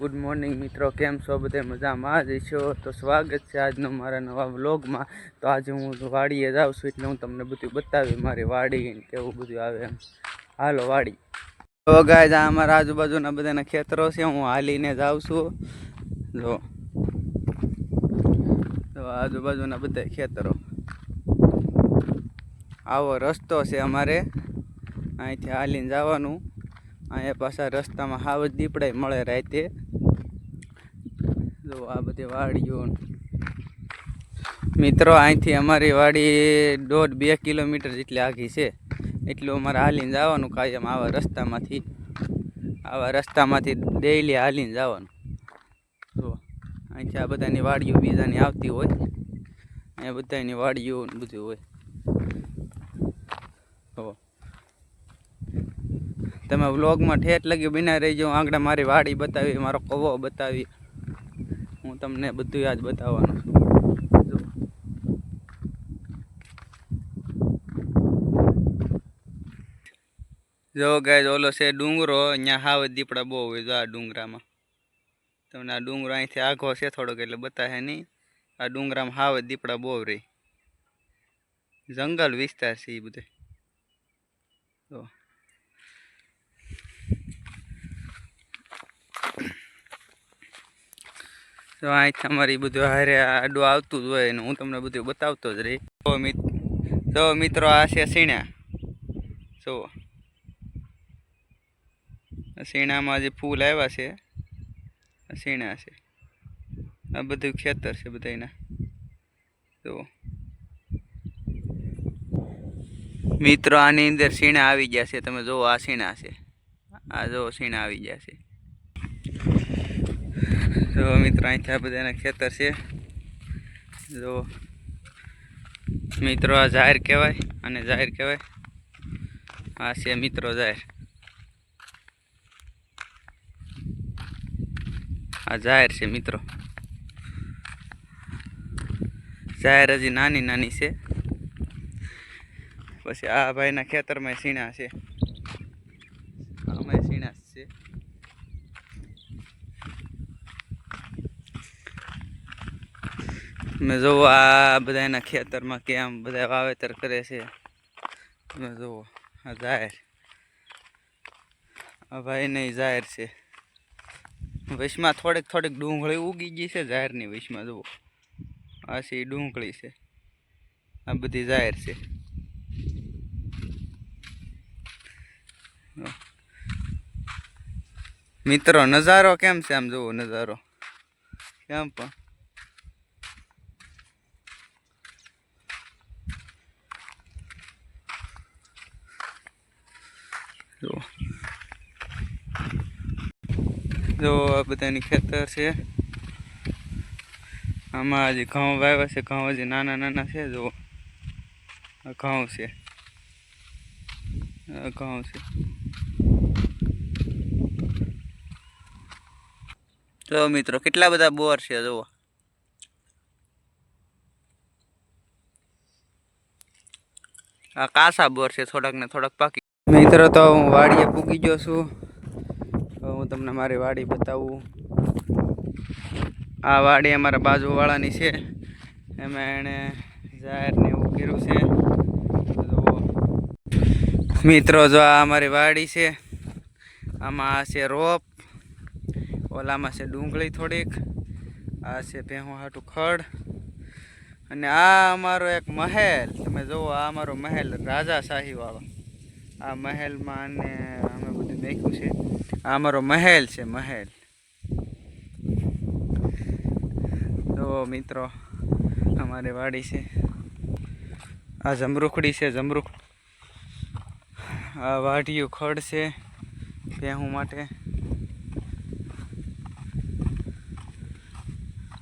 Good morning મિત્રો. કેમ છો? બધે મજામાં જ છો? તો સ્વાગત છે આજનો મારા નવા વ્લોગમાં. તો આજે હું વાડીએ જાઉં છું એટલે હું તમને બધું બતાવી મારી વાડી કેવું બધું આવે એમ. હાલો, વાડી. તો ગાય અમારા આજુબાજુના બધાના ખેતરો છે. હું હાલીને જાઉં છું. જો. આજુબાજુના બધા ખેતરો. આવો રસ્તો છે અમારે. અહીંથી હાલીને જવાનું. અહીંયા પાછા રસ્તામાં હાવ દીપડાય મળે રાતે. જો આ બધી વાડીઓ મિત્રો, અહીંથી અમારી વાડી દોઢ બે કિલોમીટર જેટલી આઘી છે. એટલું અમારે હાલીને જવાનું કાયમ આવા રસ્તામાંથી. આવા રસ્તામાંથી ડેઈલી હાલીને જવાનું. જો અહીંથી આ બધાની વાડીઓ, બીજાની આવતી હોય. અહીંયા બધાની વાડીઓ બધું હોય. તમે વ્લોગમાં ઠેઠ લગી બિના રહીજો આંગળા મારી વાડી બતાવી, મારો કવો બતાવી. તમને બધું આજ બતાવવાનું જો. ગાય ઓલો છે ડુંગરો, અહીંયા હાવ દીપડા બહુ હોય જો આ ડુંગરામાં. તમને આ ડુંગરો અહીંથી આઘો છે થોડોક, એટલે બતાવે નહીં. આ ડુંગરામાં હાવ દીપડા બહુ રહી. જંગલ વિસ્તાર છે એ બધે. જો તો અહીંથી અમારી બધું હારે આડું આવતું જ હોય ને હું તમને બધું બતાવતો જ રહી. તો મિત તો મિત્રો આ છે સીણા. જો. આ સીણામાં જે ફૂલ આવ્યા છે સીણા છે. આ બધું ખેતર છે બધાના જુઓ મિત્રો આની અંદર સીણા આવી ગયા છે. તમે જુઓ આ સીણા છે. આ જુઓ સીણા આવી ગયા છે. જો મિત્રો, અહીંથી આ બધાના ખેતર છે. જો મિત્રો, આ જાહેર કહેવાય અને જાહેર કહેવાય. આ છે મિત્રો જાહેર. આ જાહેર છે મિત્રો. જાહેર હજી નાની નાની છે. પછી આ ભાઈના ખેતરમાં સીણા છે આમાં સીણા જ છે તમે જુઓ આ બધાના ખેતરમાં કેમ બધા વાવેતર કરે છે. તમે જુઓ આ જાહેર. આ ભાઈ નહીં જાહેર છે. વૈશમાં થોડીક થોડીક ડુંગળી ઉગી ગઈ છે, જાહેરની વૈશમાં જુઓ આ છે ડુંગળી છે. આ બધી જાહેર છે. મિત્રો, નજારો કેમ છે આમ જુઓ નજારો? કેમ પણ જો જો આ બધાની ખેતર છે આમાં હજી ઘઉં વાવ્યા છે ઘઉં હજી નાના નાના છે જો આ ઘઉં છે આ ઘઉં છે જો મિત્રો કેટલા બધા બોર છે જુઓ આ કાસા બોર છે થોડાક ને થોડાક પાકી મિત્રો તો હું વાડીએ પૂગી ગયો છું હવે હું તમને મારી વાડી બતાવું. આ વાડી અમારા બાજુવાળાની છે. એમાં એણે જાહેરને એવું કર્યું છે. મિત્રો, જો આ અમારી વાડી છે. આમાં આ છે રોપ, ઓલામાં છે ડુંગળી થોડીક, આ છે ભેહું હાટું ખડ, અને આ અમારો એક મહેલ. તમે જુઓ, આ અમારો મહેલ રાજા વાળો આ મહેલમાં અને અમે નાખ્યું છે. આ અમારો મહેલ છે, મહેલ. તો મિત્રો, અમારી વાડી છે. આ જમરૂખડી છે, જમરૂખ આ વાઢિયું ખડ છે ભેહું માટે.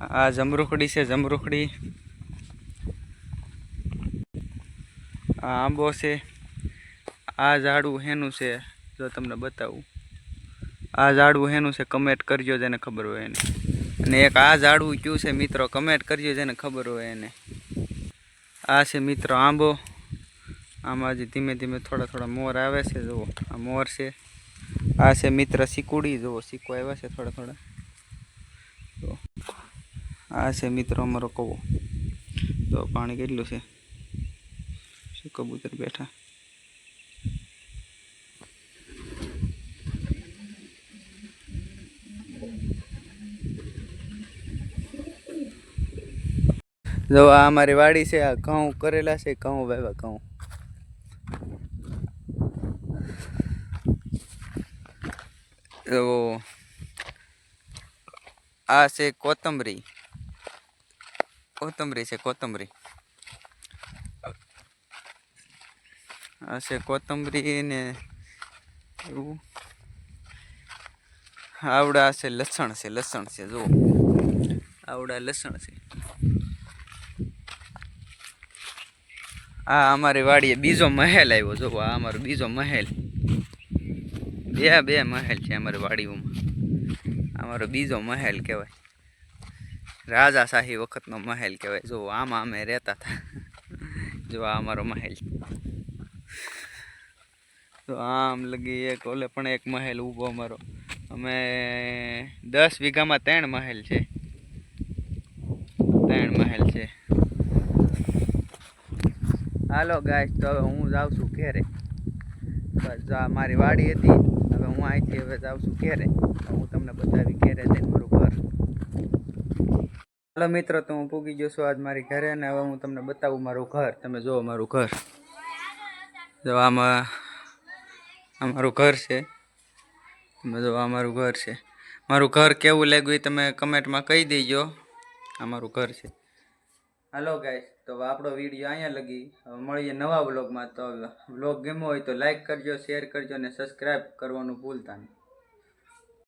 આ જમરૂખડી છે, જમરૂખડી. આ આંબો છે. આ ઝાડું હેનું છે. જો તમને બતાવું. આ ઝાડવું હેનું છે કમેન્ટ કરજો જેને ખબર હોય એને. અને એક આ ઝાડવું કયું છે મિત્રો, કમેન્ટ કરજો જેને ખબર હોય એને. આ છે મિત્રો આંબો. આમાં જે ધીમે ધીમે થોડા થોડા મોર આવે છે, જુઓ, આ મોર છે. આ છે મિત્ર સિકુડી જુઓ સિક્કો આવ્યા છે થોડા થોડા. આ છે મિત્રો અમારો કવો. તો પાણી કેટલું છે. શું કબૂતર બેઠા? જો આ અમારી વાડી છે, આ ઘઉં કરેલા છે, ઘઉં વાવ્યા, ઘઉં. તો આ છે કોથમરી. કોથમરી છે, કોથમરી. આ છે કોથમરી ને એવું. આવડા છે, લસણ છે લસણ છે, જુઓ. આવડા લસણ છે. આ અમારી વાડીએ બીજો મહેલ આવ્યો જો આ અમારો બીજો મહેલ. બે બે મહેલ છે અમારી વાડીઓમાં. અમારો બીજો મહેલ કહેવાય. રાજાશાહી વખતનો મહેલ કહેવાય. જો આમાં અમે રહેતા હતા. જો આ અમારો મહેલ. તો આમ લગી એક, ઓલે પણ એક મહેલ ઊભો અમારો. અમે દસ વીઘામાં ત્રણ મહેલ છે. ત્રણ મહેલ છે. હાલો ગાય તો હવે હું જાઉં છું ઘેરે. બસ આ મારી વાડી હતી, હવે હું અહીંથી હવે જાઉં છું ઘેરે. હું તમને બતાવી ઘેરે જઈને મારું ઘર. હાલો મિત્રો, તો હું પૂગી ગયો આજ મારી ઘરે અને હવે હું તમને બતાવું મારું ઘર. તમે જુઓ મારું ઘર. જો આમાં અમારું ઘર છે. તમે જો આ ઘર છે. મારું ઘર કેવું લાગ્યું તમે કમેન્ટમાં કહી દેજો. આ મારું ઘર છે. હાલો ગાઈસ તો આપણો વીડિયો અહીંયા લગી. હવે મળીએ નવા વ્લોગમાં તો વ્લોગ ગમ્યો હોય તો લાઈક કરજો શેર કરજો અને સબસ્ક્રાઈબ કરવાનું ભૂલતા નહીં.